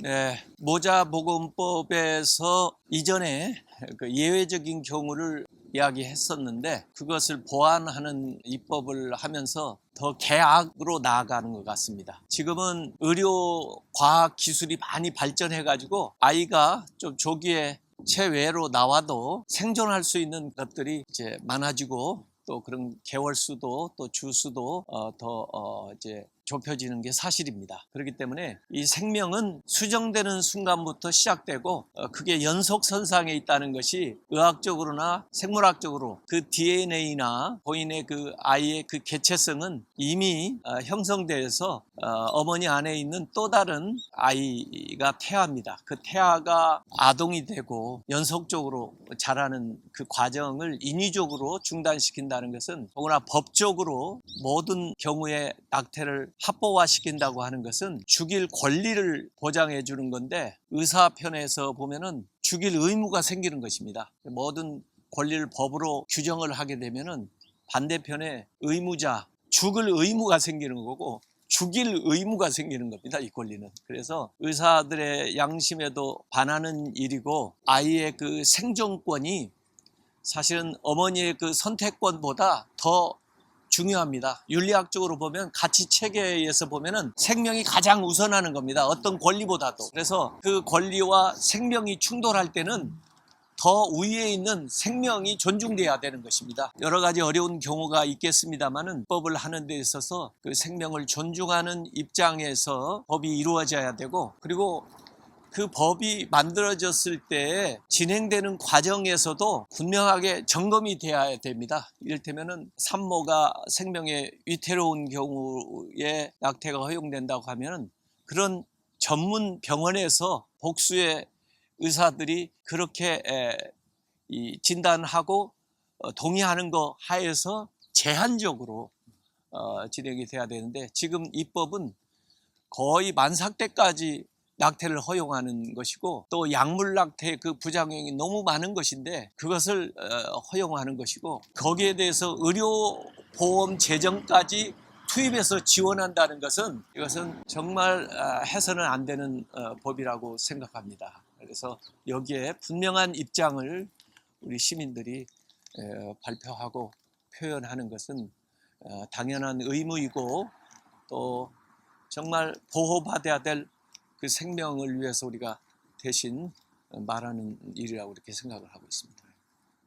네, 모자보건법에서 이전에 그 예외적인 경우를 이야기했었는데 그것을 보완하는 입법을 하면서 더 개악으로 나아가는 것 같습니다. 지금은 의료 과학 기술이 많이 발전해 가지고 아이가 좀 조기에 체외로 나와도 생존할 수 있는 것들이 이제 많아지고 또 그런 개월 수도 또 주 수도 어, 더 어, 이제 좁혀지는 게 사실입니다. 그렇기 때문에 이 생명은 수정되는 순간부터 시작되고 어, 그게 연속 선상에 있다는 것이 의학적으로나 생물학적으로 그 DNA나 본인의 그 아이의 그 개체성은 이미 어, 형성돼서 어, 어머니 안에 있는 또 다른 아이가 태아입니다. 그 태아가 아동이 되고 연속적으로 자라는 그 과정을 인위적으로 중단시킨다는 것은 더구나 법적으로 모든 경우에 낙태를 합법화시킨다고 하는 것은 죽일 권리를 보장해 주는 건데 의사 편에서 보면은 죽일 의무가 생기는 것입니다. 모든 권리를 법으로 규정을 하게 되면은 반대편에 의무자 죽을 의무가 생기는 거고 죽일 의무가 생기는 겁니다. 이 권리는. 그래서 의사들의 양심에도 반하는 일이고 아이의 그 생존권이 사실은 어머니의 그 선택권보다 더 중요합니다. 윤리학적으로 보면 가치 체계에서 보면은 생명이 가장 우선하는 겁니다. 어떤 권리보다도. 그래서 그 권리와 생명이 충돌할 때는 더 위에 있는 생명이 존중돼야 되는 것입니다. 여러 가지 어려운 경우가 있겠습니다만은 법을 하는 데 있어서 그 생명을 존중하는 입장에서 법이 이루어져야 되고 그리고 그 법이 만들어졌을 때 진행되는 과정에서도 분명하게 점검이 돼야 됩니다. 이를테면은 산모가 생명에 위태로운 경우에 낙태가 허용된다고 하면은 그런 전문 병원에서 복수의 의사들이 그렇게 에, 이 진단하고 어, 동의하는 거 하에서 제한적으로 어, 진행이 돼야 되는데 지금 입법은 거의 만삭 때까지 낙태를 허용하는 것이고 또 약물 낙태 그 부작용이 너무 많은 것인데 그것을 어, 허용하는 것이고 거기에 대해서 의료 보험 재정까지 투입해서 지원한다는 것은 이것은 정말 아, 해서는 안 되는 어, 법이라고 생각합니다. 그래서 여기에 분명한 입장을 우리 시민들이 에, 발표하고 표현하는 것은 어, 당연한 의무이고 또 정말 보호받아야 될 그 생명을 위해서 우리가 대신 말하는 일이라고 이렇게 생각을 하고 있습니다.